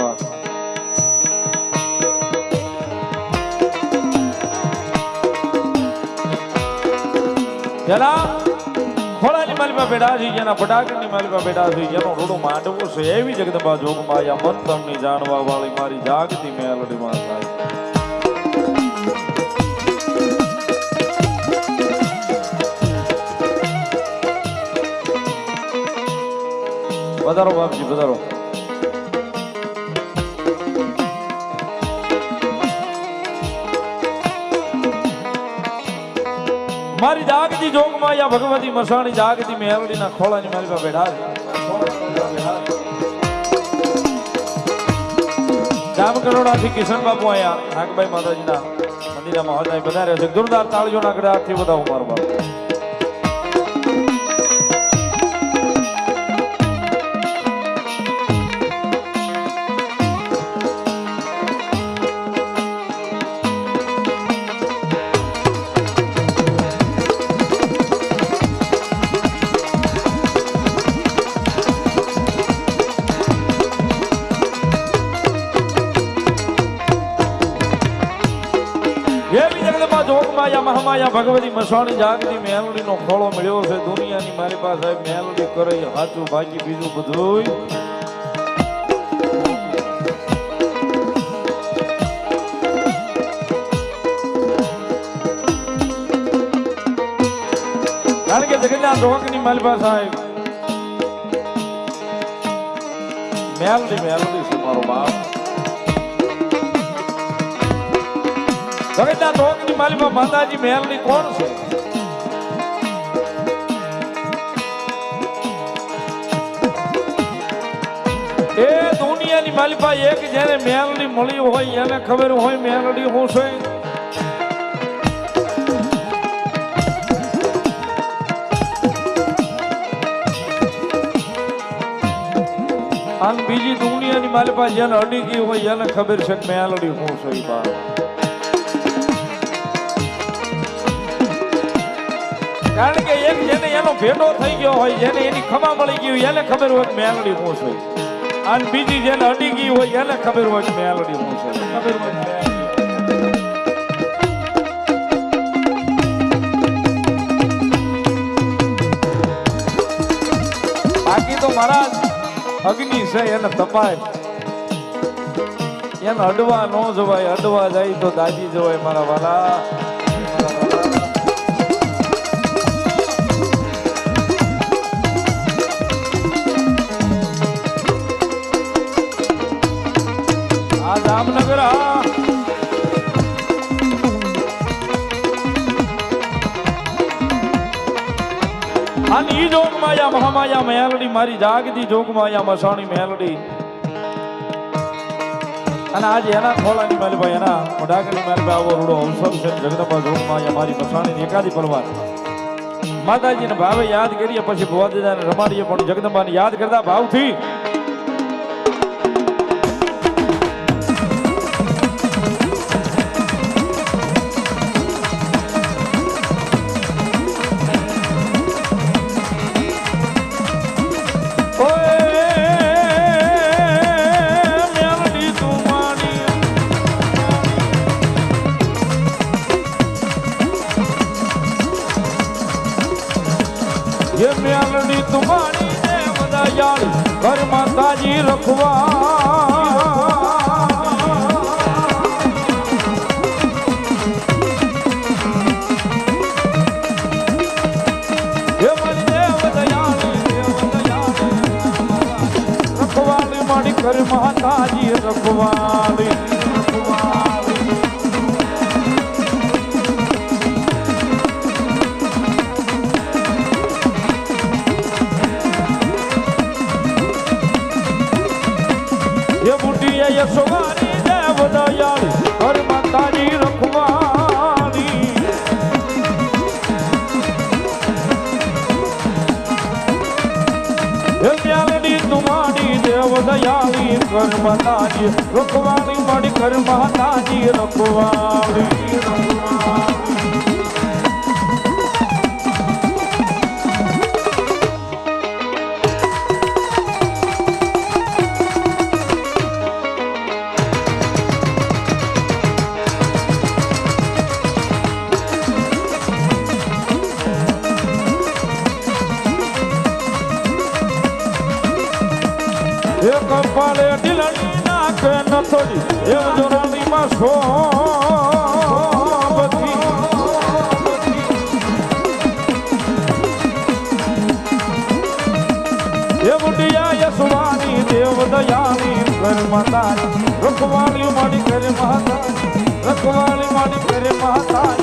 બા જેના ખોળાની માલિકા બેઠા છે જેના ફટાકડની માલિકા બેઠા છે જેનો રૂડો માંડવો છે. એવી જગદંબા જોગમાં યા મન તમને જાણવા વાળી મારી જાગતી મેલડીમાં થાય. વધારો બાપજી, વધારો. મારી જાગતી જોગમાં યા ભગવતી મસાણી જાગતી મેલડીના ખોળાની મારી પાસે છે ગામ કરોડાથી કિશન બાપુ અહીંયા, નાગભાઈ માતાજીના મંદિરમાં હતા. વધારે છે. જોરદાર તાળીઓ ના હાથથી બધા મારો બાપ મહામાયા ભગવતી મસાણી જાગતી મેલડીનો ખોળો મળ્યો છે. દુનિયાની મારી પાસે મેલડી કરે સાચું બાકી બીજું બધું કારણ કે જગતના જોગની મારી પાસે મેલડી મેલડી છે મારો બાપ? જગતના ટોકની માલીમાં માતાજી મહેલની કોણ છે? એ દુનિયાની માલિપા એક જેને મેલડી મળી હોય, એને ખબર હોય મેલડી હું છે. અને બીજી દુનિયાની માલિપા જેને અડી ગઈ હોય, એને ખબર છે કે મેલડી હું છે બા કારણ કે એક જેને એનો ભેટો થઈ ગયો હોય, જેને એની ખમા મળી ગઈ હોય, એને ખબર હોય મેલડી હું છું. અને બીજી જેને અડી ગઈ હોય, એને ખબર હોય મેલડી હું છું. ખબર હોય બાકી તો મારા અગ્નિ છે, એને તપાય. એને અડવા ન જવાય, અડવા જાય તો દાજી જવાય મારા વાલા. જામનગર અને ઈ જોગ માયા, મહામાયા મેલડી મારી જાગતી જોગ માયા, મસાણી મેલડી અને આજે એના ખોળાની માલભાઈ એના મોઢાકરની માલભાઈ આવો રૂડો અવસર છે. જગદંબા જોગ માયા, મારી મસાણીની એકાદી પરવાર. માતાજીને ભાવે યાદ કરીએ, પછી ભુવાદાદાને રમાડીએ, પણ જગદંબાને યાદ કરતા ભાવથી મારી તુમાણી ને બધા યાર ઘર માતાજી રખવા મારી ઘર માતાજી રખવાલી. એ બુટીએ યશોવાની દેવ દયાળી ઘર માતાજી રખવાની એ મ્યાલડી તુમાડી દેવ દયાળી ઘર માતાજી રખવાની માડી ઘર માતાજી રખવાળી રખવાળી. એક પાલે ઢીલણી નાખે નથોડી એમ જોરાણીમાં સો દયાની રખવાળી મારી ઘરે મહાતા રખવાળી મારી ઘરે મહાતા